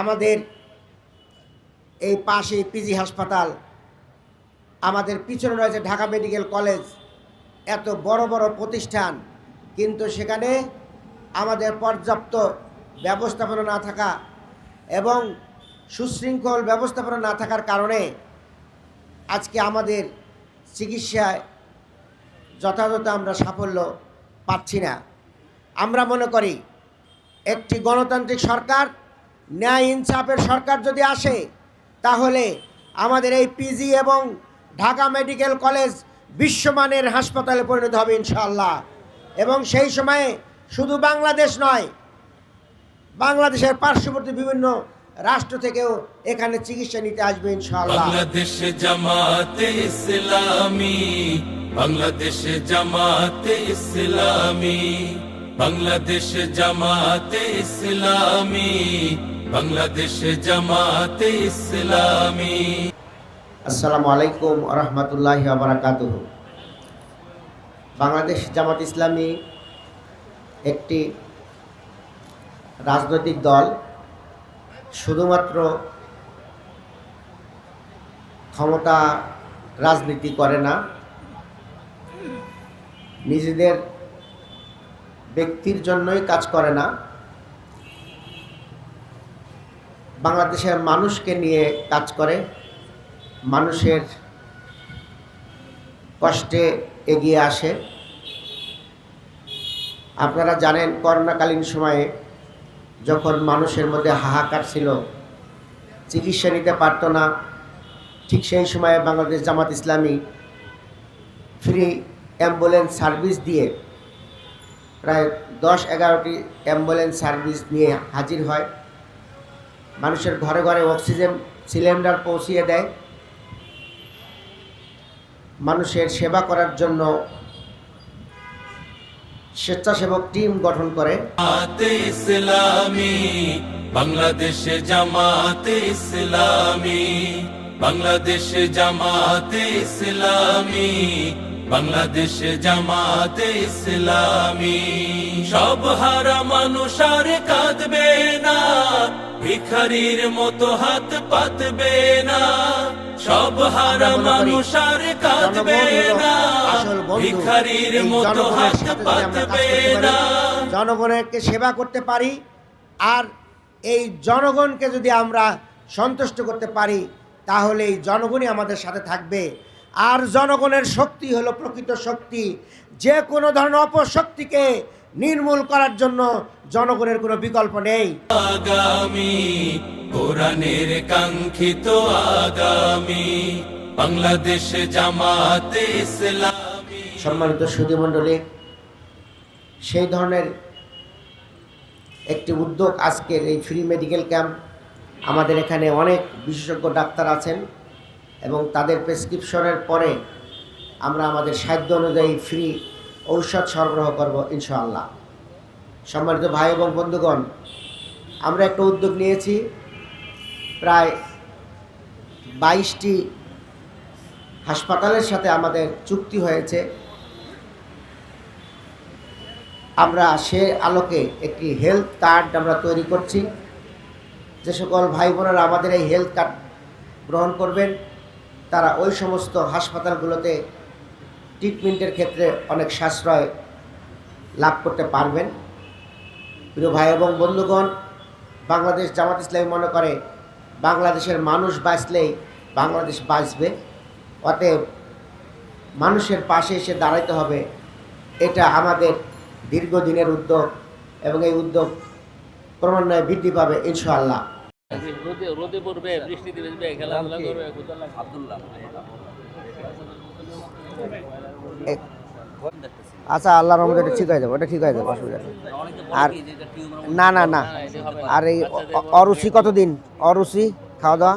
আমাদের এই পাশে পিজি হাসপাতাল, আমাদের পিছনে রয়েছে ঢাকা মেডিকেল কলেজ, এত বড় বড় প্রতিষ্ঠান, কিন্তু সেখানে আমাদের পর্যাপ্ত ব্যবস্থাপনা না থাকা এবং সুশৃঙ্খল ব্যবস্থাপনা না থাকার কারণে আজকে আমাদের চিকিৎসায় যথাযথ আমরা সাফল্য পাচ্ছি না। আমরা মনে করি, একটি গণতান্ত্রিক সরকার ন্যায় ইনসাফের সরকার যদি আসে, তাহলে আমাদের এই পিজি এবং ঢাকা মেডিকেল কলেজ বিশ্বমানের হাসপাতালে পরিণত হবে ইনশাল্লাহ এবং সেই সময়ে শুধু বাংলাদেশ নয়, বাংলাদেশের পার্শ্ববর্তী বিভিন্ন রাষ্ট্র থেকেও এখানে চিকিৎসা নিতে আসবে ইনশাআল্লাহ। বাংলাদেশ জামাতে বাংলাদেশ জামাতে ইসলামী, বাংলাদেশ জামাতে ইসলামী বাংলাদেশ জামাতে ইসলামী। আসসালামু আলাইকুম রহমতুল্লাহ বারাকাত বাংলাদেশ জামাত ইসলামী একটি রাজনৈতিক দল, শুধুমাত্র ক্ষমতা রাজনীতি করে না, নিজেদের ব্যক্তির জন্যই কাজ করে না। বাংলাদেশের মানুষকে নিয়ে কাজ করে, মানুষের কষ্টে এগিয়ে আসে। আপনারা জানেন, করোনাকালীন সময়ে যখন মানুষের মধ্যে হাহাকার ছিল, চিকিৎসা নিতে পারত না, ঠিক সেই সময়ে Bangladesh Jamaat Islami free ambulance service দিয়ে প্রায় দশ এগারোটি অ্যাম্বুলেন্স সার্ভিস নিয়ে হাজির হয়। মানুষের ঘরে ঘরে অক্সিজেন সিলিন্ডার পৌঁছিয়ে দেয়। মানুষের সেবা করার জন্য স্বেচ্ছাসেবক টিম গঠন করে। বাংলাদেশ জামাতে ইসলামী, বাংলাদেশ জামাতে ইসলামী জামাতে ইসলামী। সব হারা মানুষ আর কাঁদবে না। ভিখারির মতো হাত পাতবে না। সব হারা মানুষ আর কাঁদবে না। ভিখারির মতো জনগণের হাত পাতবে না। পারি, জনগণেরকে সেবা করতে পারি আর এই জনগণকে যদি আমরা সন্তুষ্ট করতে পারি তাহলে এই জনগণই আমাদের সাথে থাকবে। আর জনগণের শক্তি হলো প্রকৃত শক্তি। যে কোনো ধরনের অপশক্তিকে নির্মূল করার জন্য জনগণের কোনো বিকল্প নেই। আগামী কোরআনের কাঙ্ক্ষিত আগামী বাংলাদেশ জামাতে ইসলামী। সম্মানিত সুধীমণ্ডলী সেই ধরনের একটি উদ্যোগ আজকের এই ফ্রি মেডিকেল ক্যাম্প আমাদের এখানে অনেক বিশেষজ্ঞ ডাক্তার আছেন এবং তাদের প্রেসক্রিপশনের পরে আমরা আমাদের সাধ্য অনুযায়ী ফ্রি ঔষধ সরবরাহ করব ইনশাআল্লাহ। সম্মানিত ভাই এবং বন্ধুগণ, আমরা একটা উদ্যোগ নিয়েছি। প্রায় বাইশটি হাসপাতালের সাথে আমাদের চুক্তি হয়েছে। আমরা সে আলোকে একটি হেলথ কার্ড আমরা তৈরি করছি। যে সকল ভাই বোনেরা আমাদের এই হেলথ কার্ড গ্রহণ করবেন, তারা ওই সমস্ত হাসপাতালগুলোতে ট্রিটমেন্টের ক্ষেত্রে অনেক সাশ্রয় লাভ করতে পারবেন। প্রিয় ভাই এবং বন্ধুগণ, বাংলাদেশ জামাত ইসলামী মনে করে, বাংলাদেশের মানুষ বাঁচলেই বাংলাদেশ বাঁচবে। অতএব মানুষের পাশে এসে দাঁড়াইতে হবে, এটা আমাদের দীর্ঘদিনের উদ্যোগ এবং এই উদ্যোগ ক্রমান্বয়ে বৃদ্ধি পাবে ইনশাআল্লাহ। রোদে রোদে পড়বে বৃষ্টি দিবে দিবে খেলাধুলা করবে আব্দুল্লাহ। আচ্ছা আল্লাহ রহমতে এটা ঠিক হয়ে যাবে ওটা ঠিক হয়ে যাবে অসুবিধা আর না না না। আর এই অরুচি কতদিন? অরুচি খাওয়া দাওয়া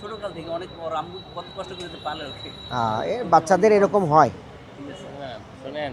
ছোটকাল থেকে অনেক বড় আম্মু কত কষ্ট করে যে পালে ওঠে হ্যাঁ, এ বাচ্চাদের এরকম হয় ঠিক আছে হ্যাঁ শোনেন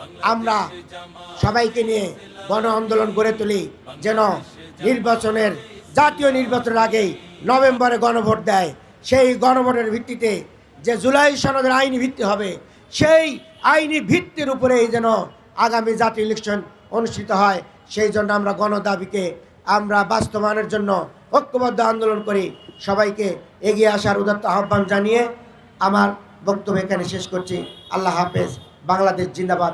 আমরা সবাইকে নিয়ে গণ আন্দোলন গড়ে তুলি, যেন নির্বাচনের জাতীয় নির্বাচনের আগেই নভেম্বরে গণভোট দেয়। সেই গণভোটের ভিত্তিতে যে জুলাই সনদের আইনি ভিত্তি হবে, সেই আইনি ভিত্তির উপরেই যেন আগামী জাতীয় ইলেকশন অনুষ্ঠিত হয়। সেই জন্য আমরা গণদাবিকে আমরা বাস্তবায়নের জন্য ঐক্যবদ্ধ আন্দোলন করি। সবাইকে এগিয়ে আসার উদাত্ত আহ্বান জানিয়ে আমার বক্তব্য এখানে শেষ করছি। আল্লাহ হাফেজ। বাংলাদেশ জিন্দাবাদ।